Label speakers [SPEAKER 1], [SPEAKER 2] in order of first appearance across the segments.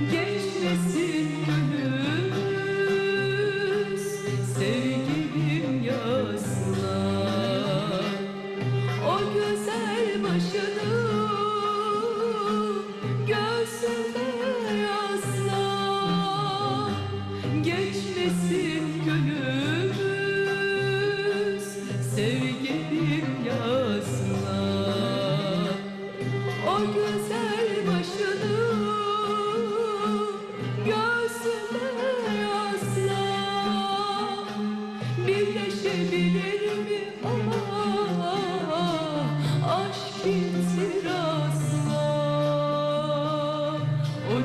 [SPEAKER 1] Geçmesin gönlümüz Sevgilim yasla O güzel başını Göğsüme yasla Geçmesin gönlümüz Sevgilim yasla O güzel başını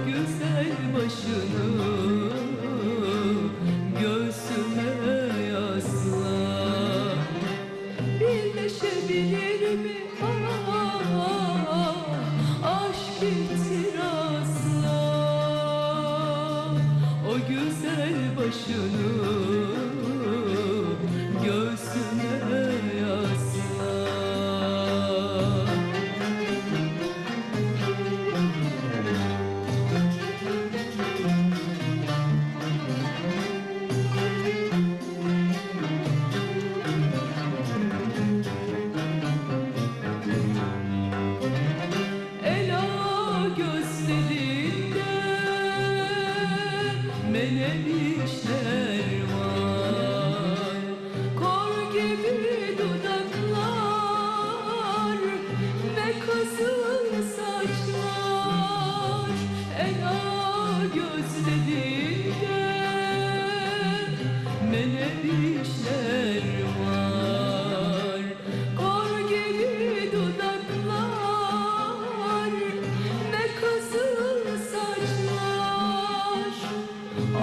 [SPEAKER 1] güzel başını göğsüme yasla. Birleşebilir mi? Ah, aşk itirazla O güzel başını gelemişler.